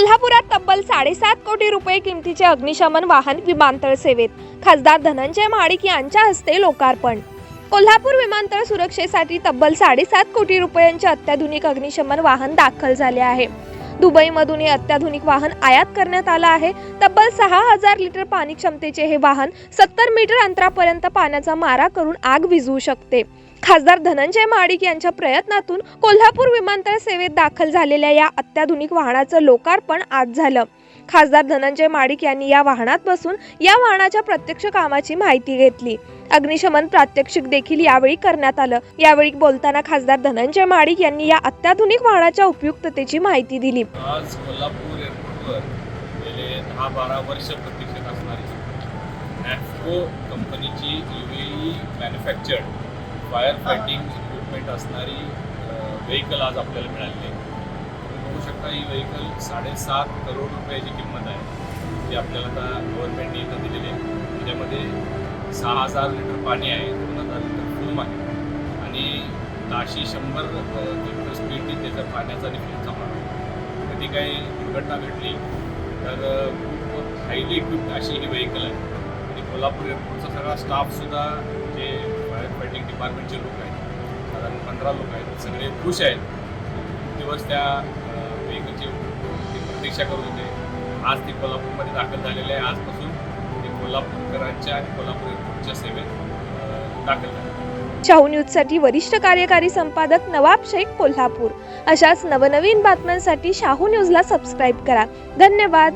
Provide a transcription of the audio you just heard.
कोल्हापुरात तब्बल साडेसात कोटी रुपये किमतीचे अग्निशमन वाहन विमानतळ सेवेत. खासदार धनंजय महाडिक यांच्या हस्ते लोकार्पण. कोल्हापूर विमानतळ सुरक्षेसाठी तब्बल साडेसात कोटी रुपयांचे अत्याधुनिक अग्निशमन वाहन दाखल झाले आहे. दुबईमधून हे अत्याधुनिक वाहन आयात करण्यात आलं आहे. तब्बल सहा हजार लिटर पाणी क्षमतेचे हे वाहन सत्तर मीटर अंतरापर्यंत पाण्याचा मारा करून आग विझवू शकते. खासदार धनंजय माडिक यांच्या प्रयत्नातून कोल्हापूर विमानतळ सेवेत दाखल झालेल्या या अत्याधुनिक वाहनाचं लोकार्पण आज झालं. खासदार धनंजय माडिक यांनी या वाहनात बसून या वाहनाच्या प्रत्यक्ष कामाची माहिती घेतली. अग्निशमन प्रात्यक्षिक देखील यावेळी करण्यात आलं. यावेळी बोलताना खासदार धनंजय माडिक यांनी या अत्याधुनिक वाहनाच्या उपयुक्ततेची माहिती दिली. आज कोल्हापूर एअरपोर्टवर गेले दहा बारा वर्ष प्रतीक्षेत असणारी नॅफको कंपनीची UAE manufactured fire fighting equipment असणारी व्हेकल आज आपल्याला मिळालेली काही ही व्हेकल साडेसात करोड रुपयाची किंमत आहे जी आपल्याला आता गव्हर्नमेंटने इथं दिलेली आहे. त्याच्यामध्ये सहा हजार लिटर पाणी आहे दोन हजार लिटर फ्लूम आहे. आणि ताशी शंभर किलोमीटर स्पीडने त्याचा पाण्याचा आणि फ्लूमचा प्रमाण कधी काही दुर्घटना घडली तर खूप हायली इक्विप्ड अशी ही व्हेकल आहे. आणि कोल्हापूर एअरपोर्टचा सगळा स्टाफसुद्धा जे फायर फायटिंग डिपार्टमेंटचे लोक आहेत साधारण पंधरा लोक आहेत सगळे खुश आहेत. खूप दिवस त्या प्रतीक्षा करत होते आज ते कोल्हापूरमध्ये दाखल झालेले आहे. आजपासून ते कोल्हापूरकरांच्या आणि कोल्हापूर एअरपोर्टच्या सेवेत दाखल झाले. शाहू न्यूजसाठी वरिष्ठ कार्यकारी संपादक नवाब शेख कोल्हापूर. अशाच नवनवीन बातम्यांसाठी शाहू न्यूजला सबस्क्राईब करा. धन्यवाद.